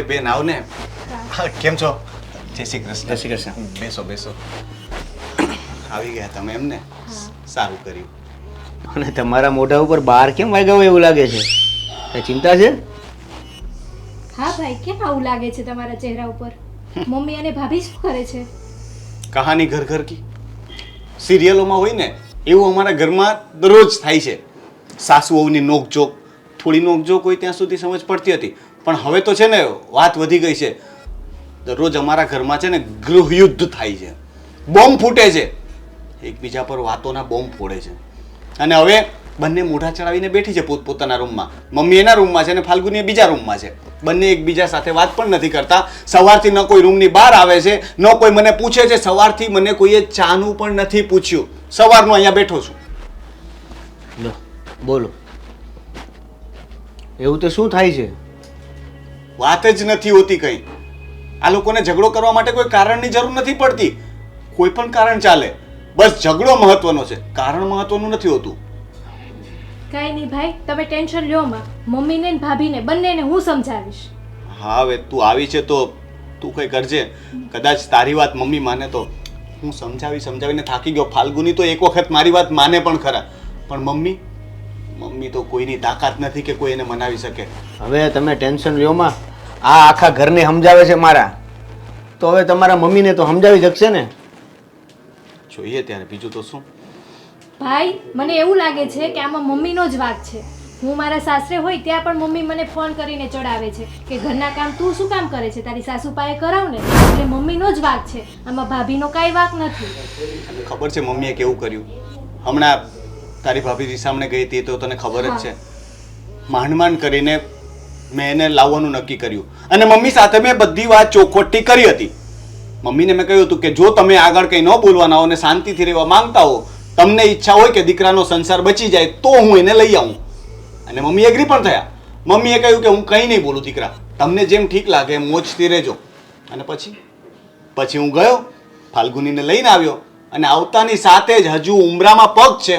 અરે બેન આવ ને કેમ છો? જય શ્રી કૃષ્ણ. જય શ્રી કૃષ્ણ. બેસો બેસો. આવી ગયા તમે એમને? સારું કર્યું. અને તમારા મોઢા ઉપર બાર કેમ વાગ્યો એવું લાગે છે? કઈ ચિંતા છે? હા ભાઈ કેમ આવું લાગે છે તમારા ચહેરા ઉપર? મમ્મી અને ભાભી શું કરે છે? કહાની ઘર ઘર કી. સિરિયલોમાં હોય ને એવું અમારા ઘરમાં દરરોજ થાય છે. સાસુ વહુની નોકઝોક થોડી નોકઝોક હોય ત્યાં સુધી સમજ પડતી હતી. પણ હવે તો છે ને વાત વધી ગઈ છે. દરરોજ અમારા ઘરમાં છે ને ગૃહયુદ્ધ થાય છે. બોમ્બ ફૂટે છે. એકબીજા પર વાતોના બોમ્બ ફોડે છે. અને હવે બંને મોઢા ચડાવીને બેઠી છે પોતપોતાના રૂમમાં. મમ્મી એના રૂમમાં છે અને ફાલ્ગુની બીજા રૂમમાં છે. બંને એકબીજા સાથે વાત પણ નથી કરતા. સવારથી ન કોઈ રૂમની બહાર આવે છે, ન કોઈ મને પૂછે છે. સવારથી મને કોઈએ ચાનું પણ નથી પૂછ્યું. સવારનો અહીંયા બેઠો છું. બોલો. એવું તો શું થાય છે? વાત જ નથી હોતી કંઈ. આ લોકોને ઝઘડો કરવા માટે કોઈ કારણની જરૂર નથી પડતી. કોઈ પણ કારણ ચાલે. બસ ઝઘડો મહત્વનો છે. કારણ મહત્વનું નથી હોતું. કાંઈ નહીં ભાઈ તમે ટેન્શન લ્યો માં. મમ્મીને ને ભાભીને બંનેને હું સમજાવીશ. હા હવે તું આવી છે તો તું કંઈ કરજે. કદાચ તારી વાત મમ્મી માને તો. હું સમજાવી સમજાવીને થાકી ગયો. ફાલ્ગુની તો એક વખત મારી વાત માને પણ ખરા. પણ મમ્મી મમ્મી તો કોઈની તાકાત નથી કે કોઈ એને મનાવી શકે. હવે તમે ટેન્શન લ્યો માં. આ આખા ઘરને સમજાવે છે મારા. તો હવે તમારા મમ્મીને તો સમજાવી શકશે ને? જોઈએ ત્યારે. બીજું તો શું? ભાઈ મને એવું લાગે છે કે આમાં મમ્મીનો જ વાક છે. હું મારા સાસરે હોય ત્યાં પણ મમ્મી મને ફોન કરીને ચડાવે છે કે ઘરના કામ તું શું કામ કરે છે? તારી સાસુ પાસે કરાવ ને. એટલે મમ્મીનો જ વાક છે. આમાં ભાભીનો કાંઈ વાક નથી. ખબર છે મમ્મીએ કેવું કર્યું? હમણાં તારી ભાભી સામે ગઈ હતી તો તને ખબર જ છે. માંડ માંડ કરીને મેં એને લાવવાનું નક્કી કર્યું. અને મમ્મી સાથે મેં બધી વાત ચોખવટી કરી હતી. મમ્મીને મેં કહ્યું હતું કે જો તમે આગળ કંઈ ન બોલવાના હો અને શાંતિથી રહેવા માંગતા હો, તમને ઈચ્છા હોય કે દીકરાનો સંસાર બચી જાય, તો હું એને લઈ આવું. અને મમ્મી એગ્રી પણ થયા. મમ્મીએ કહ્યું કે હું કંઈ નહીં બોલું દીકરા. તમને જેમ ઠીક લાગે એમ મોજથી રહેજો. અને પછી? પછી હું ગયો, ફાલ્ગુનીને લઈને આવ્યો. અને આવતાની સાથે જ હજુ ઉમરામાં પગ છે.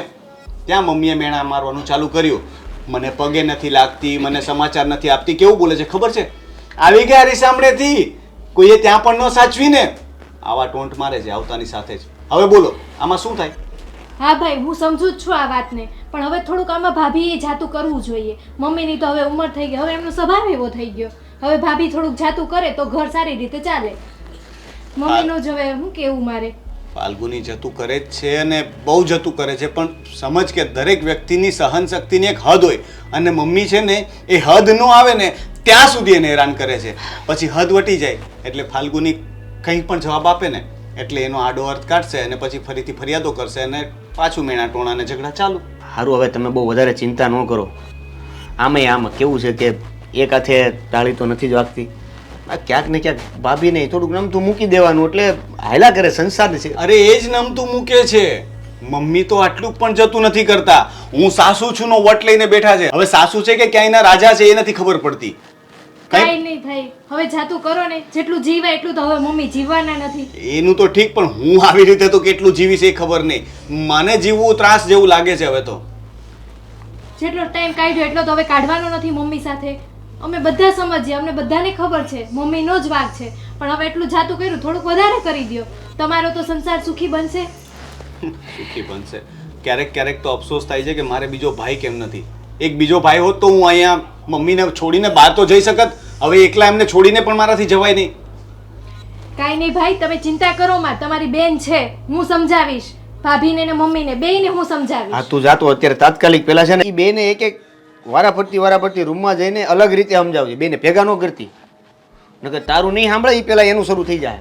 ત્યાં મમ્મીએ મેણા મારવાનું ચાલુ કર્યું. મને પગે નથી લાગતી, મને સમાચાર નથી આપતી. કેવું બોલે છે? ખબર છે? આવી ગયા રીસામણેથી. કોઈએ ત્યાં પણ ન સાચવીને. આવા ટોન્ટ મારે છે, આવતાની સાથે જ. હવે બોલો, આમાં શું થાય? હા ભાઈ, હું સમજુ જ છું આ વાતને. પણ હવે થોડુંક આમાં ભાભીએ જાતું કરવું જોઈએ. મમ્મીની તો હવે ઉંમર થઈ ગઈ. હવે એમનો સ્વભાવ એવો થઈ ગયો. હવે ભાભી થોડુંક જાતું કરે તો ઘર સારી રીતે ચાલે. મમ્મીનો જ હવે હું કેવું મારે? ફાલ્ગુની જતું કરે જ છે અને બહુ જતું કરે છે, પણ સમજ કે દરેક વ્યક્તિની સહન શક્તિની એક હદ હોય અને મમ્મી છે ને એ હદ ન આવે ને ત્યાં સુધી એને હેરાન કરે છે. પછી હદ વટી જાય, એટલે ફાલ્ગુની કંઈ પણ જવાબ આપે ને, એટલે એનો આડો અર્થ કાઢશે અને પછી ફરીથી ફરિયાદો કરશે અને પાછું મેણા ટોણા અને ઝઘડા ચાલુ. સારું હવે તમે બહુ વધારે ચિંતા ન કરો. આમે આમ કેવું છે કે એક હાથે તાળી તો નથી જ વાગતી. આ ક્યાંક ને ક્યાંક ભાભી નહીં થોડુંક નમતું મૂકી દેવાનું એટલે હાયલા કરે સંસાર છે. અરે એ જ નમતું મૂકે છે. મમ્મી તો આટલું પણ જતું નથી કરતા. હું સાસુ છું નો વટ લઈને બેઠા છે. હવે સાસુ છે કે ક્યાંયના રાજા છે એ નથી ખબર પડતી. કઈ? નહીં થાય. હવે જાતું કરો ને. જેટલું જીવાય એટલું તો હવે મમ્મી જીવવાના નથી. એનું તો ઠીક પણ હું આવી રીતે તો કેટલું જીવીશ એ ખબર નહીં. મને જીવવું ત્રાસ જેવું લાગે છે હવે તો. જેટલો ટાઈમ કાઢ્યો એટલો તો હવે કાઢવાનો નથી મમ્મી સાથે. અમે બધા સમજીએ અમને બધાને ખબર છે મમ્મીનો જ વાક છે. પણ હવે એટલું જાતું કર્યું થોડુંક વધારે કરી દ્યો. તમારો તો સંસાર સુખી બનશે. સુખી બનશે. ક્યારેક ક્યારેક તો અફસોસ થાય છે કે મારે બીજો ભાઈ કેમ નથી? એક બીજો ભાઈ હોત તો હું અહીંયા મમ્મીને છોડીને બહાર તો જઈ શકત. હવે એકલા એમને છોડીને પણ મારાથી જવાય નહીં. કાંઈ નહીં ભાઈ તમે ચિંતા કરો માં તમારી બેન છે હું સમજાવીશ. ભાભીને ને મમ્મીને બેયને હું હા સમજાવીશ તું જાતો અત્યારે તાત્કાલિક પેલા છે ને એ બેને એક એક વારા ફરતી વારા રૂમમાં જઈને અલગ રીતે સમજાવજે. બેને ભેગા ન કરતી. નકર તારું નહીં સાંભળે એ પેલા એનું શરૂ થઈ જાય.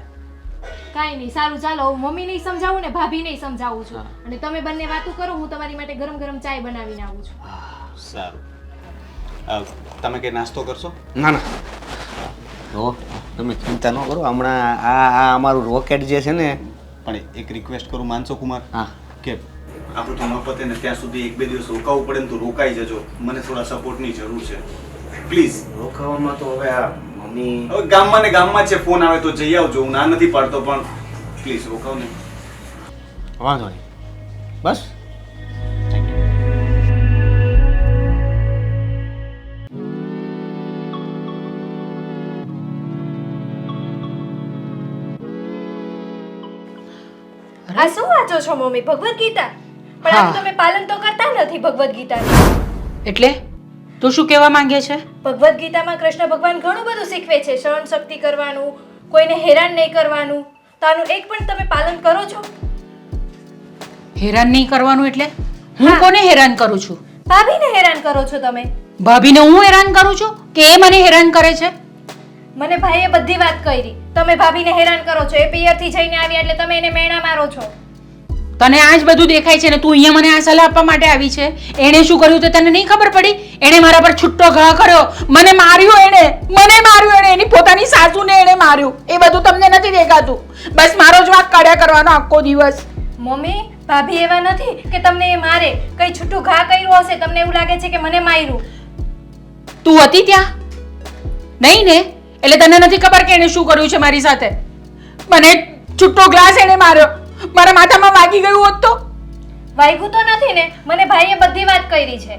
કાંઈ નહીં સારું ચાલો. હું મમ્મી નહીં સમજાવું ને ભાભી નહીં સમજાવું છું. અને તમે બંને વાતો કરો હું તમારી માટે ગરમ ગરમ ચાય બનાવીને આવું છું. સારું. અ, તમે કંઈ નાસ્તો કરશો? ના ના. જો તમે ચિંતા ન કરો. હમણાં આ આ અમારું રોકેટ જે છે ને પણ એક રિક્વેસ્ટ કરું માનસો કુમાર હા. કે આપણું તો ન પતે ને ત્યાં સુધી એક બે દિવસ રોકાવું પડે ને તો રોકાઈ જજો. મને થોડા સપોર્ટની જરૂર છે. પ્લીઝ રોકાવામાં તો હવે આ મમ્મી હવે ગામમાં ને ગામમાં છે ફોન આવે તો જઈ આવજો. હું ના નથી પાડતો પણ પ્લીઝ રોકાવ ને. વાંધો નહીં. બસ? આ શું વાંચો છો મમ્મી? ભગવદ્ ગીતા? પણ હા. આનું તમે પાલન તો કરતા નથી ભગવદ્ ગીતાનું. એટલે? તું શું કહેવા માંગે છે? ભગવદ્ ગીતામાં કૃષ્ણ ભગવાન ઘણું બધું શીખવે છે સહન શક્તિ કરવાનું કોઈને હેરાન નહીં કરવાનું. તો આનું એક પણ તમે પાલન કરો છો? હેરાન નહીં કરવાનું એટલે? હું હા. કોને હેરાન કરું છું? ભાભીને હેરાન કરો છો તમે. ભાભીને હું હેરાન કરું છું? કે એ મને હેરાન કરે છે? મને ભાઈએ બધી વાત કરી. તમે ભાભીને હેરાન કરો છો. એ પિયરથી જઈને આવ્યા એટલે તમે એને મેણા મારો છો. તને આ જ બધું દેખાય છે ને તું અહીંયા મને આ સલાહ આપવા માટે આવી છે. એણે શું કર્યું તો તને નહીં ખબર પડી? એણે મારા પર છુટ્ટો ઘા કર્યો. મને માર્યો એણે. મને માર્યો એણે. એની પોતાની સાસુને એણે માર્યું. એ બધું તમને નથી દેખાતું. બસ મારો જ વાંક કાઢ્યા કરવાનો આખો દિવસ. મમ્મી ભાભી એવા નથી કે તમને એ મારે. કઈ છૂટું ઘા કર્યું હશે તમને એવું લાગે છે કે મને માર્યું. તું હતી ત્યાં? નહીં ને? એટલે તને નથી ખબર કે એણે શું કર્યું છે મારી સાથે? મને છૂટો ગ્લાસ એણે માર્યો. મારા માથામાં વાગી ગયું હોત તો? વાગ્યું તો નથી ને. મને ભાઈએ બધી વાત કરી છે.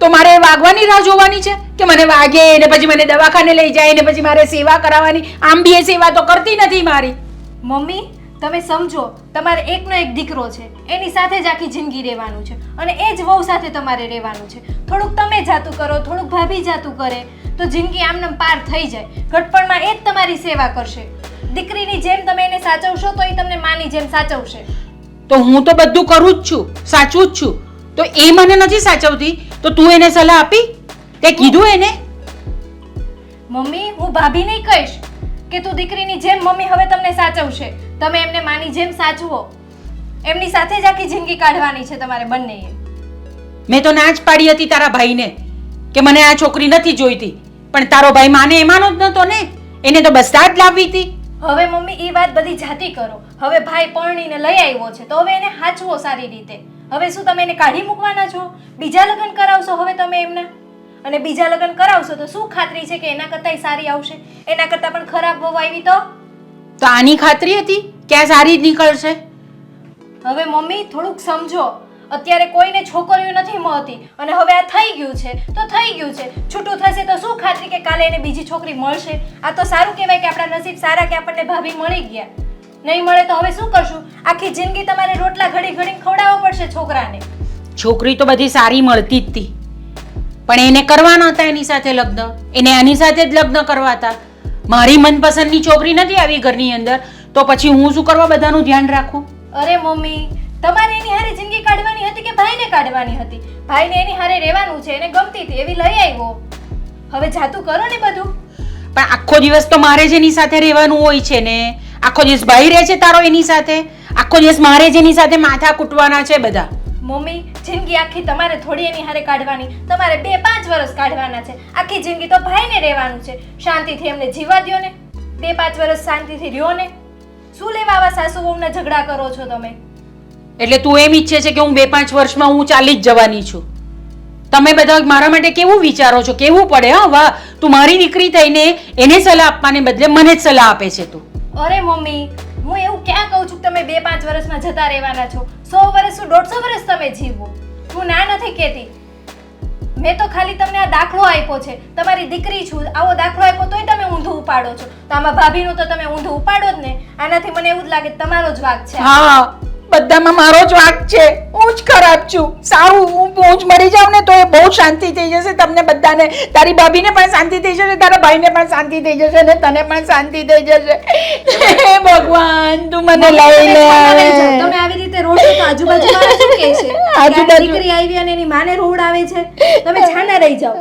તો મારે વાગવાની રાહ જોવાની છે? કે મને વાગે ને પછી મને દવાખાને લઈ જાય ને પછી મારે સેવા કરાવવાની? આમ બી એ સેવા તો કરતી નથી મારી. મમ્મી તમે સમજો તમારે એકનો એક દીકરો છે. એની સાથે જ આખી જિંદગી રહેવાનું છે. અને એ જ વહુ સાથે તમારે રહેવાનું છે. થોડુંક તમે જાતું કરો થોડુંક ભાભી જાતું કરે તો જિંદગી આમનામ પાર થઈ જાય. ઘટપણમાં એ જ તમારી સેવા કરશે. દીકરીની જેમ તમે એને સાચવશો તો એ તમને માની જેમ સાચવશે. તો હું તો બધું કરું જ છું સાચું જ છું. તો એ મને નથી સાચવતી તો તું એને સલાહ આપી? તે કીધું એને? મમ્મી હું ભાભીને કહીશ કે તું દીકરીની જેમ મમ્મી હવે તમને સાચવશે. તમે એમને માની જેમ સાચવો. એમની સાથે જ આખી જિંદગી કાઢવાની છે તમારે બંનેએ. મેં તો ના જ પાડી હતી તારા ભાઈને કે મને આ છોકરી નથી જોઈતી. પણ તારો ભાઈ માને એમાંનો જ નતો ને. એને તો બસ જ લાવવી હતી. હવે મમ્મી એ વાત બધી જાતી કરો. હવે ભાઈ પરણીને લઈ આવ્યો છે તો હવે એને હાચવો સારી રીતે. હવે શું તમે એને કાઢી મૂકવાના છો? બીજા લગ્ન કરાવશો હવે તમે એમના? અને બીજા લગ્ન કરાવશો તો શું ખાતરી છે કે એના કરતાંય સારી આવશે? એના કરતાં પણ ખરાબ વહુ આવી તો? તો આની ખાતરી હતી? કે આ સારી જ નીકળશે? હવે મમ્મી થોડુંક સમજો. અત્યારે કોઈને છોકરીઓ નથી મળતી. અને હવે આ થઈ ગયું છે. તો થઈ ગયું છે. છૂટું થશે તો શું ખાતરી કે કાલે એને બીજી છોકરી મળશે? આ તો સારું કહેવાય કે આપણા નસીબ સારા કે આપણને ભાભી મળી ગયા. નહીં મળે તો હવે શું કરશું? આખી જિંદગી તમારે રોટલા ઘડી ઘડી ખવડાવવો પડશે છોકરાને. છોકરી તો બધી સારી મળતી જ હતી પણ એને કરવાના હતા એની સાથે લગ્ન. એને આની સાથે જ લગ્ન કરવા હતા મારી મનપસંદની છોકરી નથી આવી ઘરની અંદર. તો પછી હું શું કરવા બધાનું ધ્યાન રાખું? અરે મમ્મી તમારે એની હારે જિંદગી કાઢવાની હતી કે ભાઈને કાઢવાની હતી? ભાઈને એની હારે રહેવાનું છે એને ગમતી હતી એવી લઈ આવ્યો. હવે જાતું કરો ને બધું. પણ આખો દિવસ તો મારે જ એની સાથે રહેવાનું હોય છે ને. આખો દિવસ ભાઈ રહે છે તારો એની સાથે? આખો દિવસ મારે જ એની સાથે માથા કૂટવાના છે બધા? મમ્મી જિંદગી આખી તમારે થોડી એની હારે કાઢવાની. તમારે બે પાંચ વર્ષ કાઢવાના છે. આખી જિંદગી તો ભાઈને રહેવાનું છે. શાંતિથી એમને જીવા દ્યો ને. બે પાંચ વર્ષ શાંતિથી રહ્યો ને. શું લેવા આવા સાસુ વહુના ઝઘડા કરો છો તમે? એટલે તું એમ ઈચ્છે છે કે હું બે પાંચ વર્ષમાં હું ચાલી જ જવાની છું. તમે બધા મારા માટે કેવું વિચારો છો? કેવું પડે હા? વાહ તું મારી દીકરી થઈને એને સલાહ આપવાને બદલે મને જ સલાહ આપે છે તું. અરે મમ્મી હું એવું ક્યાં કહું છું કે તમે બે પાંચ વર્ષમાં જતા રહેવાના છો? સો વર્ષ શું દોઢસો વર્ષ તમે જીવો? હું ના નથી કહેતી. મેં તો ખાલી તમને આ દાખલો આપ્યો છે. તમારી દીકરી છું આવો દાખલો આપ્યો તોય તમે ઊંધું ઉપાડો છો. તો આમાં ભાભીનું તો તમે ઊંધું ઉપાડો જ ને. આનાથી મને એવું જ લાગે તમારો જ વાક છે. હા બધામાં મારો જ વાંક છે. હું જ ખરાબ છું. સારું હું હું જ મરી જાઉં ને તો એ બહુ શાંતિ થઈ જશે તમને બધાને. તારી ભાભીને પણ શાંતિ થઈ જશે તારા ભાઈને પણ શાંતિ થઈ જશે ને તને પણ શાંતિ થઈ જશે. હે ભગવાન તું મને લઈ લે. તમે આવી રીતે રોડ તો આજુબાજુ શું કહે છે? આજુબાજુ- દીકરી આવી અને એની માને રોડ આવે છે. તમે છાના રહી જાઓ.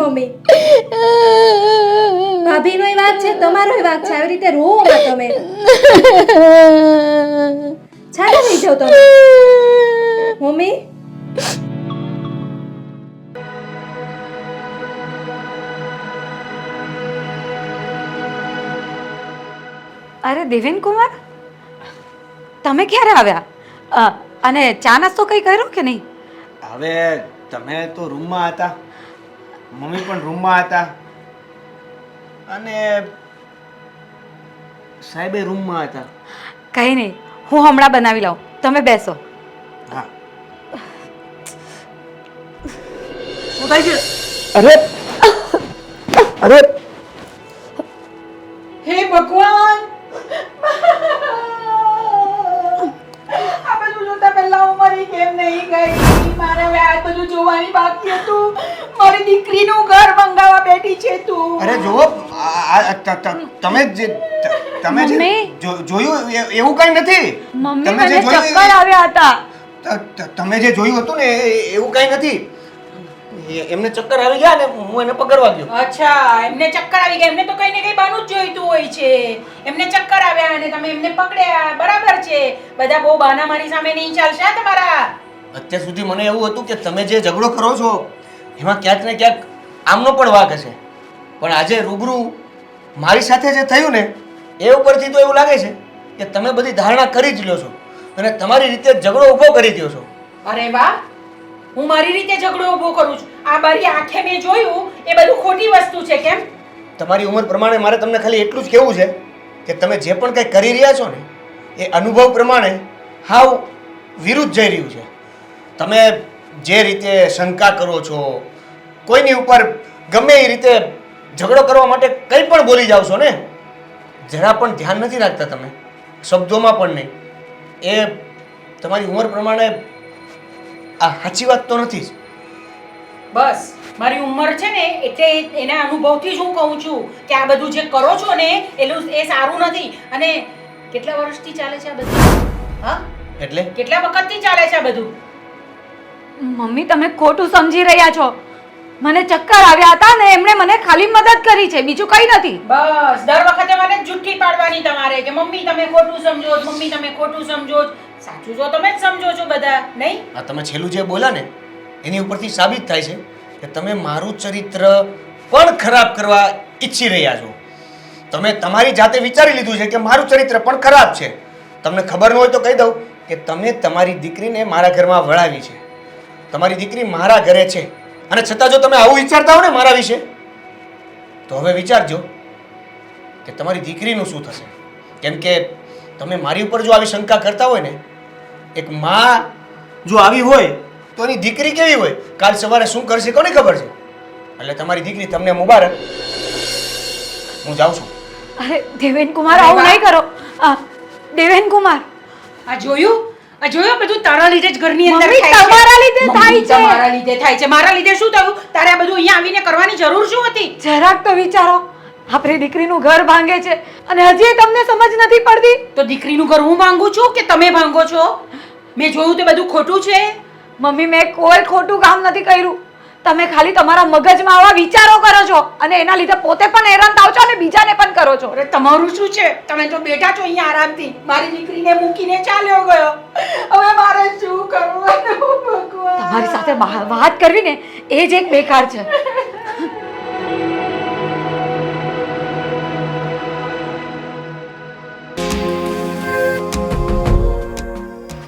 મમ્મી. ભાભીનો વાત છે તમારો વાક છે આવી રીતે રોવો માં તમે. છાડો થઈ જાવ તમે. મમ્મી? અરે દેવેન કુમાર તમે ક્યારે આવ્યા? અને ચા નાસ્તો કઈ કર્યો કે નહીં? હવે તમે તો રૂમમાં હતા. મમ્મી પણ રૂમમાં હતા. અને સાહેબ એ રૂમમાં હતા. કંઈ નહીં હું હમણાં બનાવી લઉં તમે બેસો. અરે! અરે! હે ભગવાન! આ બધું જોતા પહેલા મરી કેમ નહીં ગઈ? મારે હવે આ બધું જોવાની બાકી હતું. મારી દીકરીનો ઘર મંગાવવા બેઠી છે તું. અરે ત- તમે જે તમે જે જોયું એવું કઈ નથી? મમ્મી મને ચક્કર આવ્યા હતા. તમે જે જોયું હતું ને એવું કઈ નથી? એમને ચક્કર આવી ગયા ને હું એને પકડવા ગયો. અચ્છા એમને ચક્કર આવી ગયા. એમને તો કઈ ને કઈ બાનું જ જોઈતું હોય છે. એમને ચક્કર આવ્યા અને તમે એમને પકડ્યા. બરાબર છે. બધા બહુ બાના મારી સામે નહીં ચાલશે તમારા. અત્યાર સુધી મને એવું હતું કે તમે જે ઝઘડો કરો છો એમાં ક્યાંક ને ક્યાંક આમનો પણ વાંક હશે. પણ આજે રૂબરૂ મારી સાથે જે થયું ને એ ઉપરથી તો એવું લાગે છે કે તમે બધી ધારણા કરી જ લ્યો છો અને તમારી રીતે ઝઘડો ઊભો કરી દો છો. અરે વાહ! હું મારી રીતે ઝઘડો ઊભો કરું છું. આ મારી આંખે મેં જોયું એ બધું ખોટી વસ્તુ છે કેમ? તમારી ઉંમર પ્રમાણે મારે તમને ખાલી એટલું જ કહેવું છે કે તમે જે પણ કંઈ કરી રહ્યા છો ને એ અનુભવ પ્રમાણે હાવ વિરુદ્ધ જઈ રહ્યું છે. તમે જે રીતે શંકા કરો છો કોઈની ઉપર ગમે એ રીતે ઝઘડો કરવા માટે કંઈ પણ બોલી જાઓ છો ને? જરા પણ ધ્યાન નથી રાખતા તમે. શબ્દોમાં પણ નહીં. એ તમારી ઉંમર પ્રમાણે આ સાચી વાત તો નથી જ. બસ. મારી ઉંમર છે ને એટલે એના અનુભવથી જ હું કહું છું કે આ બધું જે કરો છો ને એલું એ સારું નથી. અને કેટલા વર્ષથી ચાલે છે આ બધું? હા? એટલે? કેટલા વખતથી ચાલે છે આ બધું? મમ્મી તમે ખોટું સમજી રહ્યા છો. મને ચક્કર આવ્યા હતા ને એમણે મને ખાલી મદદ કરી છે બીજું કંઈ નથી. બસ દર વખતે મને જુઠ્ઠી પાડવાની તમારે કે મમ્મી તમે ખોટું સમજો છો, મમ્મી તમે ખોટું સમજો છો. સાચું જો તમે જ સમજો છો બધા નહીં? આ તમે છેલ્લું જે બોલા ને એની ઉપરથી સાબિત થાય છે કે તમે મારું ચરિત્ર પણ ખરાબ કરવા ઈચ્છી રહ્યા છો. તમે તમારી જાતે વિચારી લીધું છે કે મારું ચરિત્ર પણ ખરાબ છે. તમને ખબર ન હોય તો કહી દઉં કે તમે તમારી દીકરીને મારા ઘરમાં વળાવી છે. તમારી દીકરી મારા ઘરે છે. અને છતાં જો તમે આવું વિચારતા હો ને મારા વિશે તો હવે વિચારજો કે તમારી દીકરીનું શું થશે. કેમ કે તમે મારી ઉપર જો આવી શંકા કરતા હોય ને એક માં જો આવી હોય તો એની દીકરી કેવી હોય? કાલ સવારે શું કરશે કોને ખબર છે? એટલે તમારી દીકરી તમને મુબારક. હું જાઉં છું. અરે દેવેન કુમાર આવું નહીં કરો. આ, દેવેન કુમાર આ જોયું? આ જોયું બધું તારા લીધે જ ઘરની અંદર મમ્મી, થાય છે. તમારા લીધે મમ્મી, થાય છે. તમારા લીધે થાય છે. મારા લીધે શું થયું? તારે આ બધું અહીંયા આવીને કરવાની જરૂર શું હતી? જરાક તો વિચારો. આપણી દીકરીનું ઘર ભાંગે છે અને હજી તમને સમજ નથી પડતી. તો દીકરીનું ઘર હું ભાંગું છું કે તમે ભાંગો છો? મેં જોયું તે બધું ખોટું છે? મમ્મી મેં કોઈ ખોટું કામ નથી કર્યું. તમે ખાલી તમારા મગજમાં આવા વિચારો કરો છો અને એના લીધે પોતે પણ હેરાન થાવ છો અને બીજાને પણ કરો છો. અરે તમારું શું છે? તમે તો બેઠા છો અહીંયા આરામથી. મારી દીકરીને મૂકીને ચાલ્યો ગયો. હવે મારે શું કરવાનું તમારી સાથે વાત કરવી ને એ જ એક બેકાર છે.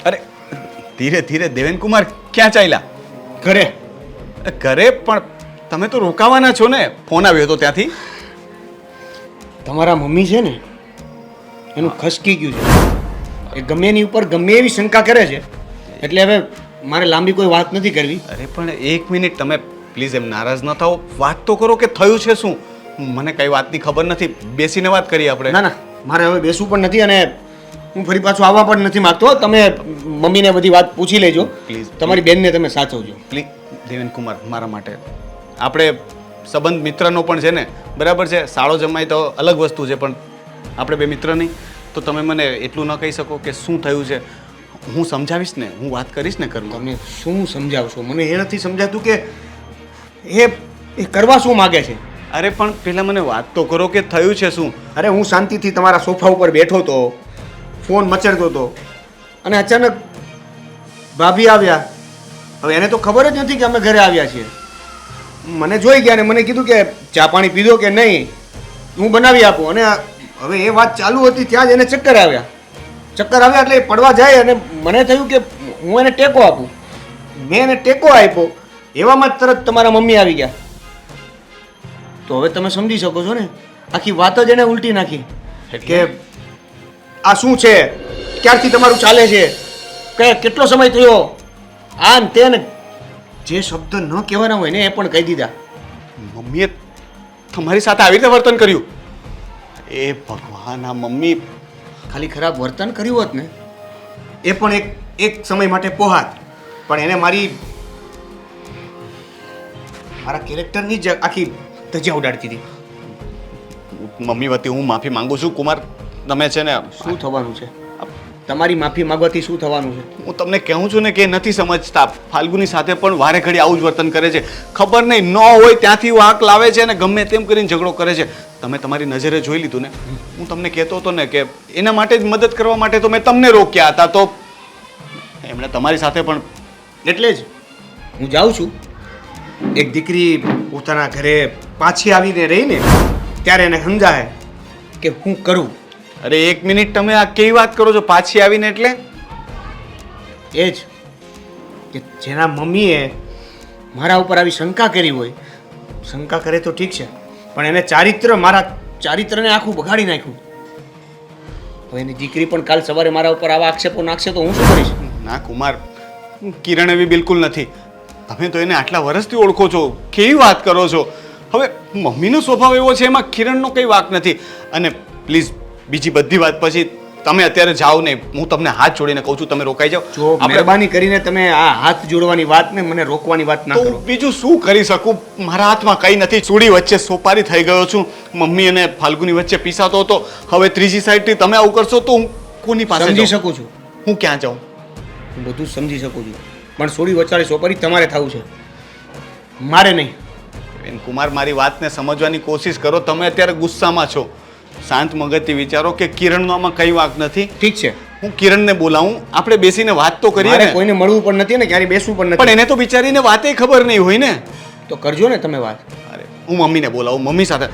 અરે ધીરે ધીરે દેવેન કુમાર ક્યાં ચાલ્યા? ઘરે. ઘરે પણ તમે તો રોકાવાના છો ને? ફોન આવ્યો હતો ત્યાંથી. તમારા મમ્મી છે ને એનું ખસકી ગયું છે. એ ગમે એની ઉપર ગમે એવી શંકા કરે છે. એટલે હવે મારે લાંબી કોઈ વાત નથી કરવી. અરે પણ એક મિનિટ તમે પ્લીઝ એમ નારાજ ન થાઓ. વાત તો કરો કે થયું છે શું? મને કઈ વાતની ખબર નથી. બેસીને વાત કરીએ આપણે. ના ના મારે હવે બેસવું પણ નથી અને હું ફરી પાછું આવવા પણ નથી માગતો. તમે મમ્મીને બધી વાત પૂછી લેજો. પ્લીઝ તમારી બેનને તમે સાચવજો. પ્લીઝ દેવેન કુમાર મારા માટે. આપણે સંબંધ મિત્રનો પણ છે ને બરાબર છે? સાળો જમાય તો અલગ વસ્તુ છે પણ આપણે બે મિત્ર નહીં. તો તમે મને એટલું ન કહી શકો કે શું થયું છે. હું સમજાવીશ ને હું વાત કરીશ ને કરું. તમે શું સમજાવશો? મને એ નથી સમજાતું કે એ એ કરવા શું માગે છે? અરે પણ પહેલાં મને વાત તો કરો કે થયું છે શું? અરે હું શાંતિથી તમારા સોફા ઉપર બેઠો તો ફોન મચડતો હતો અને અચાનક ભાભી આવ્યા. હવે એને તો ખબર જ નથી કે અમે ઘરે આવ્યા છીએ. મને જોઈ ગયા ને મને કીધું કે ચા પાણી પીધો કે નહીં હું બનાવી આપું. અને હવે એ વાત ચાલુ હતી ત્યાં જ એને ચક્કર આવ્યા. ચક્કર આવ્યા એટલે એ પડવા જાય અને મને થયું કે હું એને ટેકો આપું. મેં એને ટેકો આપ્યો. એવામાં જ તરત તમારા મમ્મી આવી ગયા. તો હવે તમે સમજી શકો છો ને આખી વાત જ એને ઉલટી નાખી કે આ શું છે? ક્યારથી તમારું ચાલે છે? કે કેટલો સમય થયો? આમ તેને જે શબ્દ ન કહેવાના હોય ને એ પણ કહી દીધા. મમ્મીએ તમારી સાથે આવી રીતે વર્તન કર્યું? એ ભગવાન આ મમ્મી ખાલી ખરાબ વર્તન કર્યું હોત ને એ પણ એક એક સમય માટે પોહાત. પણ એને મારી મારા કેરેક્ટરની જ આખી ધજા ઉડાડતી હતી. મમ્મી વતી હું માફી માંગુ છું. કુમાર તમે છે ને શું થવાનું છે? તમારી માફી માંગવાથી શું થવાનું છે? હું તમને કહું છું ને કે નથી સમજતા. ફાલ્ગુની સાથે પણ વારે ઘડી આવું જ વર્તન કરે છે. ખબર નહીં ન હોય ત્યાંથી વાંક લાવે છે અને ગમે તેમ કરીને ઝઘડો કરે છે. તમે તમારી નજરે જોઈ લીધું ને? હું તમને કહેતો હતો ને કે એના માટે જ મદદ કરવા માટે તો મેં તમને રોક્યા હતા. તો એમણે તમારી સાથે પણ એટલે જ. હું જાઉં છું. એક દીકરી પોતાના ઘરે પાછી આવીને રહીને ત્યારે એને સમજાય કે હું કરું. અરે એક મિનિટ તમે આ કેવી વાત કરો છો? પાછી આવીને એટલે? એ જ કે જેના મમ્મીએ મારા ઉપર આવી શંકા કરી હોય શંકા કરે તો ઠીક છે પણ એને ચારિત્ર મારા ચારિત્રને આખું બગાડી નાખ્યું. હવે એની દીકરી પણ કાલ સવારે મારા ઉપર આવા આક્ષેપો નાખશે તો હું શું કરીશ? ના કુમાર કિરણ એવી બિલકુલ નથી. તમે તો એને આટલા વર્ષથી ઓળખો છો કેવી વાત કરો છો? હવે મમ્મીનો સ્વભાવ એવો છે એમાં કિરણનો કંઈ વાક નથી. અને પ્લીઝ બીજી બધી વાત પછી તમે અત્યારે જાઓ નહીં હું તમને હાથ જોડીને કહું છું તમે રોકાઈ જાઓ. જો મહેરબાની કરીને તમે આ હાથ જોડવાની વાત ને મને રોકવાની વાત ના કરો. બીજું શું કરી શકું? મારા હાથમાં કંઈ નથી ચૂડી વચ્ચે સોપારી થઈ ગયો છું. મમ્મી અને ફાલ્ગુની વચ્ચે પીસાતો હતો. હવે ત્રીજી સાઈડથી તમે આવું કરશો તો હું કોની પાસે સમજી શકું છું. હું ક્યાં જાઉં? હું બધું સમજી શકું છું. પણ સોડી વચાળી સોપારી તમારે થવું છે. મારે નહીં. બેન કુમાર મારી વાતને સમજવાની કોશિશ કરો. તમે અત્યારે ગુસ્સામાં છો. શાંત મગજથી વિચારો કે કિરણનો આમાં કઈ વાંક નથી. ઠીક છે. હું કિરણને બોલાવું આપણે બેસીને વાત તો કરીએ ને. કોઈને મળવું પણ નથી ને ક્યારે બેસવું પણ પણ નથી એને તો બિચારીને વાતે ખબર નહીં હોય ને. તો કરજો ને તમે વાત. અરે હું મમ્મીને બોલાવું મમ્મી સાથે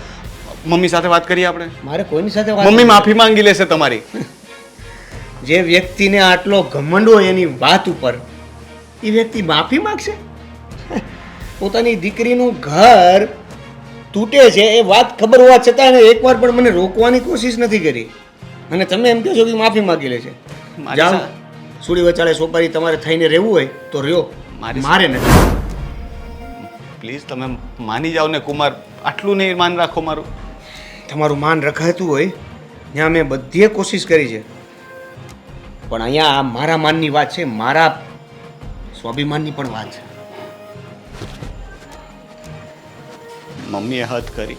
મમ્મી સાથે વાત કરીએ આપણે? મારે કોઈની સાથે વાત મમ્મી માફી માંગી લેશે તમારી. જે વ્યક્તિને આટલો ઘમંડ હોય એની વાત ઉપર એ વ્યક્તિ માફી માંગશે? પોતાની દીકરીનું ઘર તૂટે છે એ વાત ખબર હોવા છતાં એને એકવાર પણ મને રોકવાની કોશિશ નથી કરી. અને તમે એમ કહો છો કે માફી માગી લે છે જાઓ. સુડી વચાળે સોપારી તમારે થઈને રહેવું હોય તો રહ્યો. મારી મારે નથી. પ્લીઝ તમે માની જાઓ ને કુમાર આટલું નહીં માન રાખો મારું. તમારું માન રખાતું હોય ત્યાં મેં બધીએ કોશિશ કરી છે. પણ અહીંયા આ મારા માનની વાત છે મારા સ્વાભિમાનની પણ વાત છે. મમ્મીએ હદ કરી.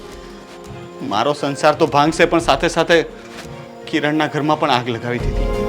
મારો સંસાર તો ભાંગશે, પણ સાથે સાથે કિરણના ઘરમાં પણ આગ લગાવી દીધી.